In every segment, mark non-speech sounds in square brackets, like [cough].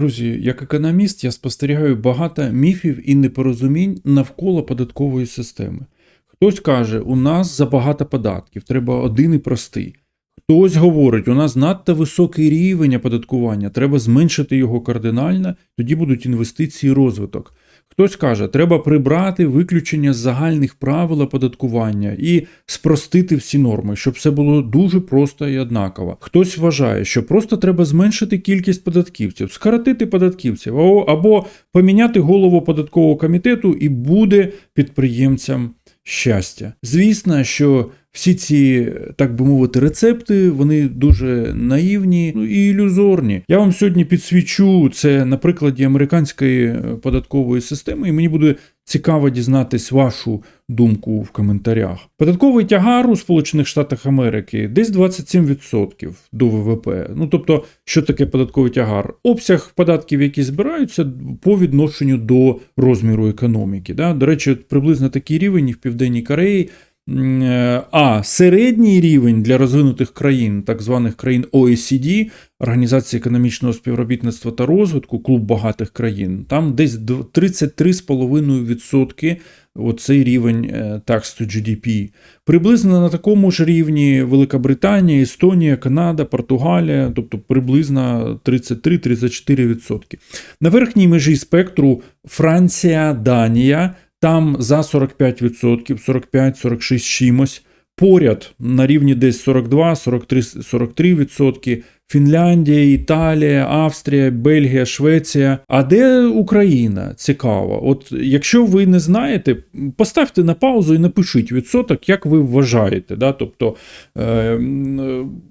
Друзі, як економіст, я спостерігаю багато міфів і непорозумінь навколо податкової системи. Хтось каже, у нас забагато податків, треба один і простий. Хтось говорить, у нас надто високий рівень оподаткування, треба зменшити його кардинально, тоді будуть інвестиції і розвиток. Хтось каже, треба прибрати виключення з загальних правил оподаткування і спростити всі норми, щоб все було дуже просто і однаково. Хтось вважає, що просто треба зменшити кількість податківців, скоротити податківців або, поміняти голову податкового комітету і буде підприємцям щастя. Звісно, що всі ці, так би мовити, рецепти вони дуже наївні ну, і ілюзорні. Я вам сьогодні підсвічу це на прикладі американської е, податкової системи, і мені буде цікаво дізнатись вашу думку в коментарях. Податковий тягар у Сполучених Штатах Америки десь 27% до ВВП. Ну тобто, що таке податковий тягар? Обсяг податків, які збираються по відношенню до розміру економіки. Да? До речі, приблизно такий рівень і в Південній Кореї. Е, а середній рівень для розвинутих країн, так званих країн OECD, Організації економічного співробітництва та розвитку, клуб багатих країн, там десь 33,5% оцей рівень tax to GDP. Приблизно на такому ж рівні Велика Британія, Естонія, Канада, Португалія, тобто приблизно 33-34%. На верхній межі спектру Франція, Данія. Там за 45%, 45-46 чимось. Поряд на рівні десь 42, 43, 43%. Фінляндія, Італія, Австрія, Бельгія, Швеція. А де Україна? Цікаво. От якщо ви не знаєте, поставте на паузу і напишіть відсоток, як ви вважаєте. Да? Тобто е,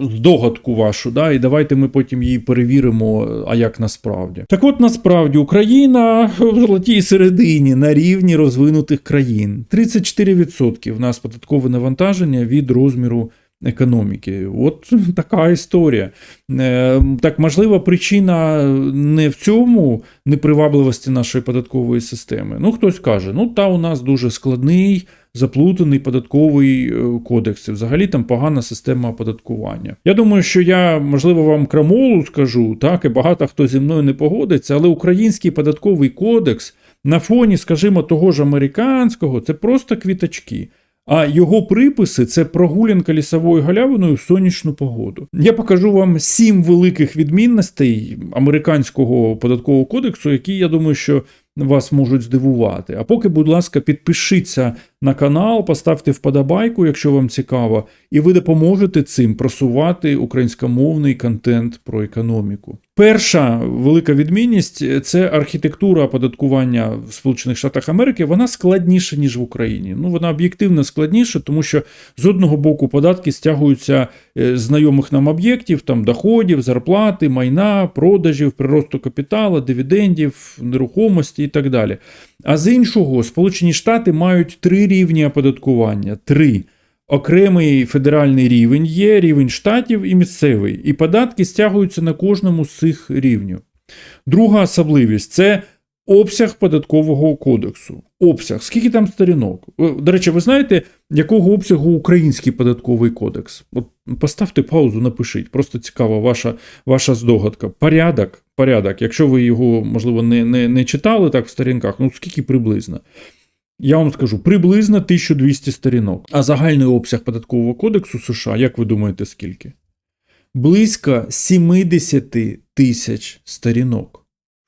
здогадку вашу, да? і давайте ми потім її перевіримо, а як насправді. Так от насправді Україна в золотій середині на рівні розвинутих країн. 34% в нас податкове навантаження від розміру економіки. От [laughs] така історія. Е, так, можливо, причина не в цьому непривабливості нашої податкової системи. Ну, хтось каже, ну та у нас дуже складний. Заплутаний податковий е, кодекс, і взагалі там погана система оподаткування. Я думаю, що я, можливо, вам крамолу скажу, так, і багато хто зі мною не погодиться, але український податковий кодекс на фоні, скажімо, того ж американського, це просто квіточки. А його приписи це прогулянка лісовою галявиною в сонячну погоду. Я покажу вам сім великих відмінностей американського податкового кодексу, які я думаю, що вас можуть здивувати. А поки, будь ласка, підпишіться на канал, поставте вподобайку, якщо вам цікаво, і ви допоможете цим просувати українськомовний контент про економіку. Перша велика відмінність це архітектура оподаткування в Сполучених Штатах Америки. Вона складніша, ніж в Україні. Ну, вона об'єктивно складніша, тому що з одного боку податки стягуються е, знайомих нам об'єктів, там доходів, зарплати, майна, продажів, приросту капіталу, дивідендів, нерухомості і так далі. А з іншого, Сполучені Штати мають три рівні оподаткування. Три. Окремий федеральний рівень є, рівень штатів і місцевий, і податки стягуються на кожному з цих рівнів. Друга особливість це обсяг податкового кодексу. Обсяг, скільки там сторінок? До речі, ви знаєте, якого обсягу український податковий кодекс? От Поставте паузу, напишіть. Просто цікава ваша ваша здогадка. Порядок, порядок. Якщо ви його, можливо, не, не, не читали так в сторінках, ну скільки приблизно? Я вам скажу приблизно 1200 сторінок. А загальний обсяг податкового кодексу США, як ви думаєте, скільки? Близько 70 тисяч сторінок.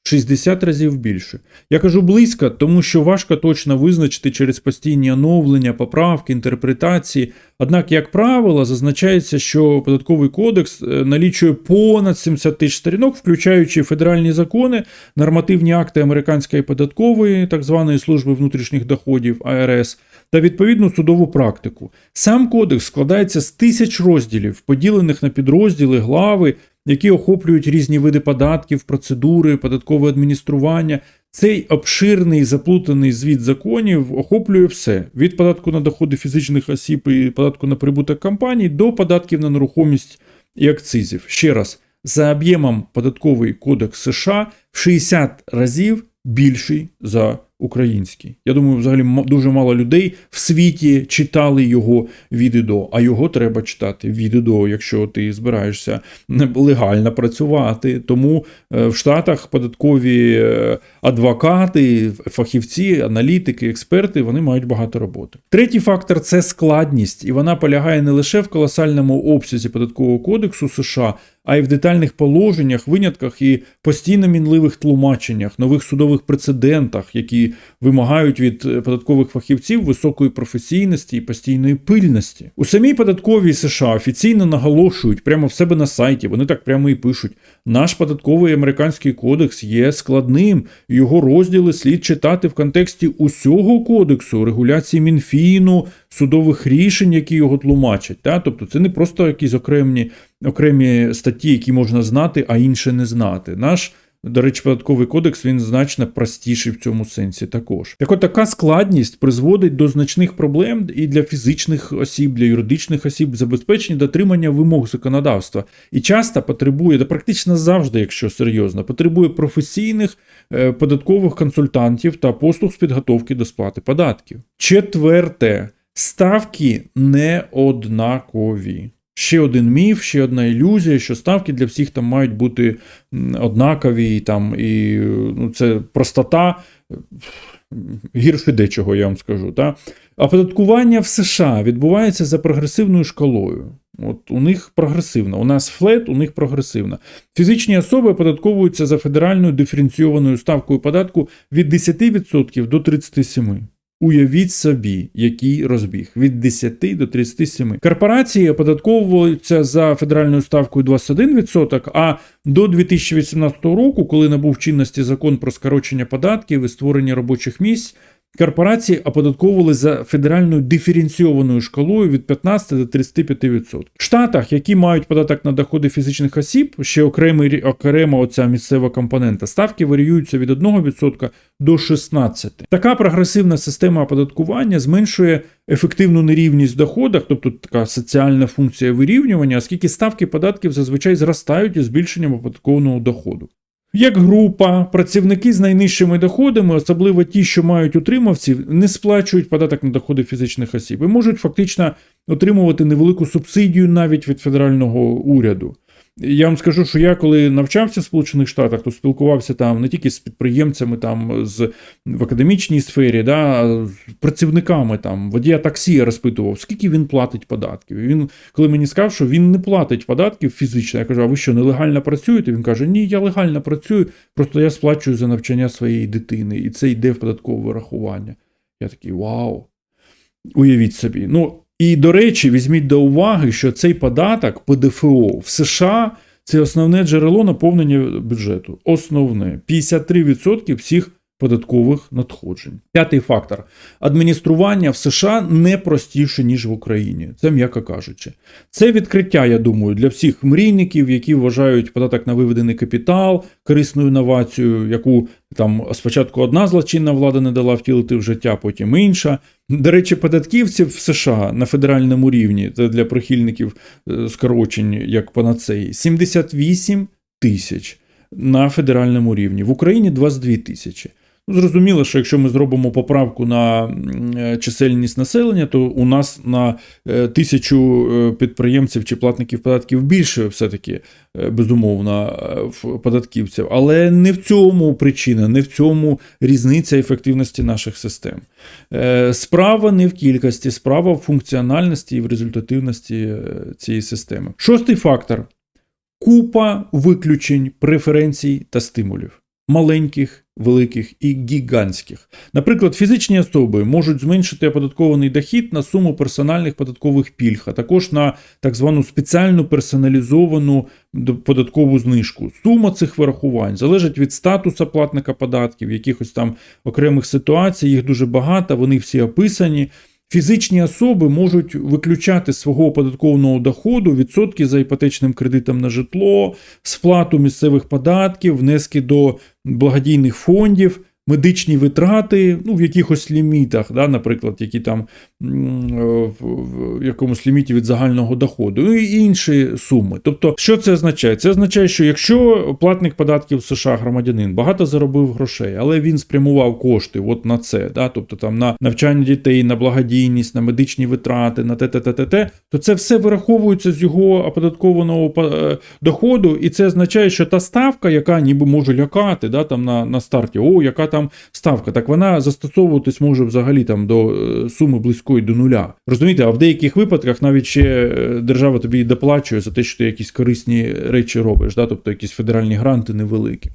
60 разів більше. Я кажу близько, тому що важко точно визначити через постійні оновлення, поправки, інтерпретації. Однак, як правило, зазначається, що податковий кодекс е, налічує понад 70 тисяч сторінок, включаючи федеральні закони, нормативні акти американської податкової, так званої служби внутрішніх доходів АРС, та відповідну судову практику. Сам кодекс складається з тисяч розділів, поділених на підрозділи, глави які охоплюють різні види податків, процедури, податкове адміністрування. Цей обширний заплутаний звіт законів охоплює все: від податку на доходи фізичних осіб і податку на прибуток компаній до податків на нерухомість і акцизів. Ще раз, за об'ємом податковий кодекс США в 60 разів більший за український. Я думаю, взагалі дуже мало людей в світі читали його від і до, а його треба читати від і до, якщо ти збираєшся легально працювати. Тому е, в Штатах податкові е, адвокати, фахівці, аналітики, експерти вони мають багато роботи. Третій фактор це складність, і вона полягає не лише в колосальному обсязі податкового кодексу США, а й в детальних положеннях, винятках і постійно мінливих тлумаченнях, нових судових прецедентах, які вимагають від е, податкових фахівців високої професійності і постійної пильності. У самій податковій США офіційно наголошують прямо в себе на сайті, вони так прямо і пишуть: наш податковий американський кодекс є складним, його розділи слід читати в контексті усього кодексу, регуляції Мінфіну, судових рішень, які його тлумачать. Та? Тобто це не просто якісь окремі, окремі статті, які можна знати, а інше не знати. Наш до речі, податковий кодекс він значно простіший в цьому сенсі також. Так от така складність призводить до значних проблем і для фізичних осіб, для юридичних осіб забезпечення дотримання вимог законодавства. І часто потребує, да практично завжди, якщо серйозно, потребує професійних е, податкових консультантів та послуг з підготовки до сплати податків. Четверте, ставки не однакові. Ще один міф, ще одна ілюзія, що ставки для всіх там мають бути однакові, і там, і ну, це простота гірше дечого, я вам скажу. Та? Оподаткування в США відбувається за прогресивною шкалою. От у них прогресивна. У нас флет, у них прогресивна. Фізичні особи оподатковуються за федеральною диференційованою ставкою податку від 10% до 37%. Уявіть собі, який розбіг від 10 до 37. Корпорації оподатковуються за федеральною ставкою 21%, а до 2018 року, коли набув чинності закон про скорочення податків і створення робочих місць, корпорації оподатковували за федеральною диференційованою шкалою від 15 до 35%. В Штатах, які мають податок на доходи фізичних осіб, ще окремий окрема оця місцева компонента, ставки варіюються від 1% до 16%. Така прогресивна система оподаткування зменшує ефективну нерівність в доходах, тобто така соціальна функція вирівнювання, оскільки ставки податків зазвичай зростають із збільшенням оподаткованого доходу. Як група, працівники з найнижчими доходами, особливо ті, що мають утримавців, не сплачують податок на доходи фізичних осіб і можуть фактично отримувати невелику субсидію навіть від федерального уряду. Я вам скажу, що я коли навчався в Сполучених Штатах, то спілкувався там не тільки з підприємцями, там з в академічній сфері, да, з працівниками там водія таксі я розпитував, скільки він платить податків. І він, коли мені сказав, що він не платить податків фізично, я кажу, а ви що нелегально працюєте? Він каже: Ні, я легально працюю, просто я сплачую за навчання своєї дитини, і це йде в податкове вирахування. Я такий вау. Уявіть собі. Ну, і, до речі, візьміть до уваги, що цей податок ПДФО в США це основне джерело наповнення бюджету. Основне 53% всіх податкових надходжень. П'ятий фактор: адміністрування в США не простіше, ніж в Україні. Це м'яко кажучи. Це відкриття, я думаю, для всіх мрійників, які вважають податок на виведений капітал корисною інновацією, яку там спочатку одна злочинна влада не дала втілити в життя, потім інша. До речі, податківців в США на федеральному рівні це для прихильників е, скорочень як панацеї 78 тисяч на федеральному рівні. В Україні 22 тисячі. Зрозуміло, що якщо ми зробимо поправку на е, чисельність населення, то у нас на е, тисячу е, підприємців чи платників податків більше все-таки безумовно податківців. Але не в цьому причина, не в цьому різниця ефективності наших систем. Справа не в кількості, справа в функціональності і в результативності цієї системи. Шостий фактор купа виключень, преференцій та стимулів. Маленьких, великих і гігантських. Наприклад, фізичні особи можуть зменшити оподаткований дохід на суму персональних податкових пільг, а також на так звану спеціальну персоналізовану податкову знижку. Сума цих вирахувань залежить від статусу платника податків, якихось там окремих ситуацій, їх дуже багато, вони всі описані. Фізичні особи можуть виключати з свого оподаткованого доходу відсотки за іпотечним кредитом на житло, сплату місцевих податків, внески до благодійних фондів медичні витрати, ну, в якихось лімітах, да, наприклад, які там в- в якомусь ліміті від загального доходу, ну, і інші суми. Тобто, що це означає? Це означає, що якщо платник податків США громадянин багато заробив грошей, але він спрямував кошти от на це, да, тобто там на навчання дітей, на благодійність, на медичні витрати, на те, те, те, те, те, то це все вираховується з його оподаткованого е, доходу, і це означає, що та ставка, яка ніби може лякати, да, там на, на старті, о, яка там ставка, так вона застосовуватись може взагалі там до е, суми близької до нуля. Розумієте, а в деяких випадках навіть ще е, держава тобі і доплачує за те, що ти якісь корисні речі робиш, да, тобто якісь федеральні гранти невеликі.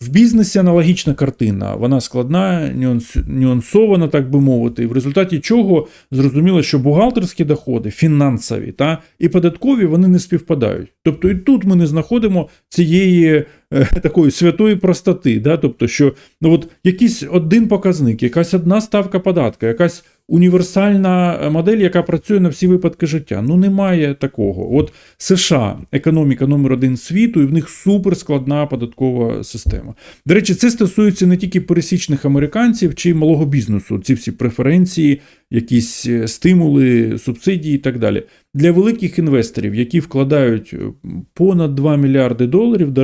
В бізнесі аналогічна картина, вона складна, нюанс, нюансована, так би мовити, в результаті чого зрозуміло, що бухгалтерські доходи, фінансові та і податкові вони не співпадають. Тобто і тут ми не знаходимо цієї е, такої святої простоти, да? тобто, що ну от якийсь один показник, якась одна ставка податка, якась універсальна модель, яка працює на всі випадки життя. Ну немає такого. От США економіка номер один світу, і в них суперскладна податкова система. До речі, це стосується не тільки пересічних американців чи малого бізнесу, ці всі преференції, якісь е, стимули, субсидії і так далі. Для великих інвесторів, які вкладають е, понад 2 мільярди доларів,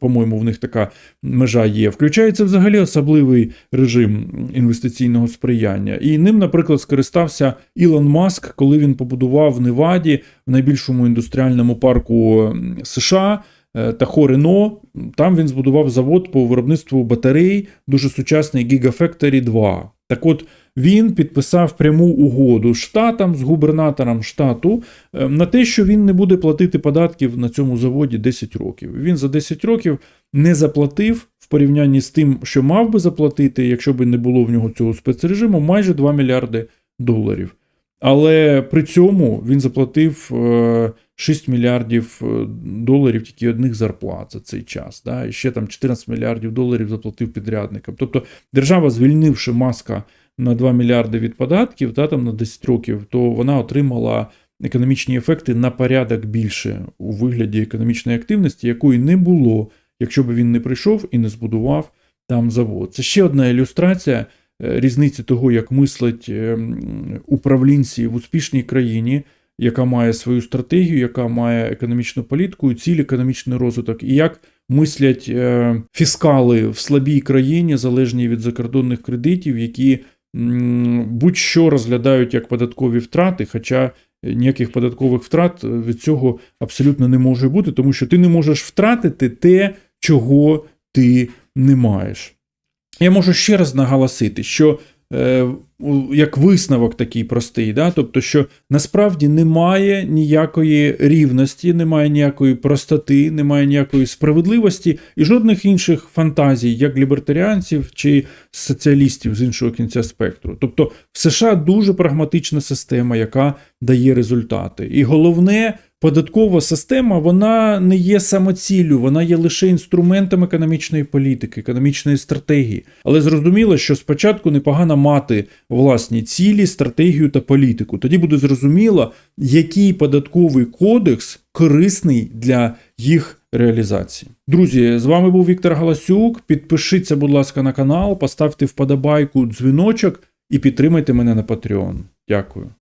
по-моєму, в них така межа є, включається взагалі особливий режим інвестиційного сприяння. І ним, наприклад, скористався Ілон Маск, коли він побудував в Неваді, в найбільшому індустріальному парку США. е, Тахо Рено, там він збудував завод по виробництву батарей, дуже сучасний Gigafactory 2. Так от він підписав пряму угоду з штатом, з губернатором штату е, на те, що він не буде платити податків на цьому заводі 10 років. Він за 10 років не заплатив в порівнянні з тим, що мав би заплатити, якщо б не було в нього цього спецрежиму, майже 2 мільярди доларів. Але при цьому він заплатив е, 6 мільярдів е, доларів тільки одних зарплат за цей час. Да? І ще там 14 мільярдів доларів заплатив підрядникам. Тобто держава, звільнивши маска на 2 мільярди від податків, да, там на 10 років, то вона отримала економічні ефекти на порядок більше у вигляді економічної активності, якої не було, якщо б він не прийшов і не збудував там завод. Це ще одна ілюстрація е, різниці того, як мислять е, управлінці в успішній країні, яка має свою стратегію, яка має економічну політику, ціль економічний розвиток, і як мислять е, фіскали в слабій країні, залежні від закордонних кредитів, які будь-що розглядають як податкові втрати, хоча ніяких податкових втрат від цього абсолютно не може бути, тому що ти не можеш втратити те, чого ти не маєш. Я можу ще раз наголосити, що як висновок такий простий, да? тобто, що насправді немає ніякої рівності, немає ніякої простоти, немає ніякої справедливості і жодних інших фантазій, як лібертаріанців чи соціалістів з іншого кінця спектру. Тобто в США дуже прагматична система, яка дає результати. І головне, податкова система вона не є самоціллю, вона є лише інструментом економічної політики, економічної стратегії. Але зрозуміло, що спочатку непогано мати власні цілі, стратегію та політику. Тоді буде зрозуміло, який податковий кодекс корисний для їх реалізації. Друзі, з вами був Віктор Галасюк. Підпишіться, будь ласка, на канал, поставте вподобайку, дзвіночок і підтримайте мене на Patreon. Дякую.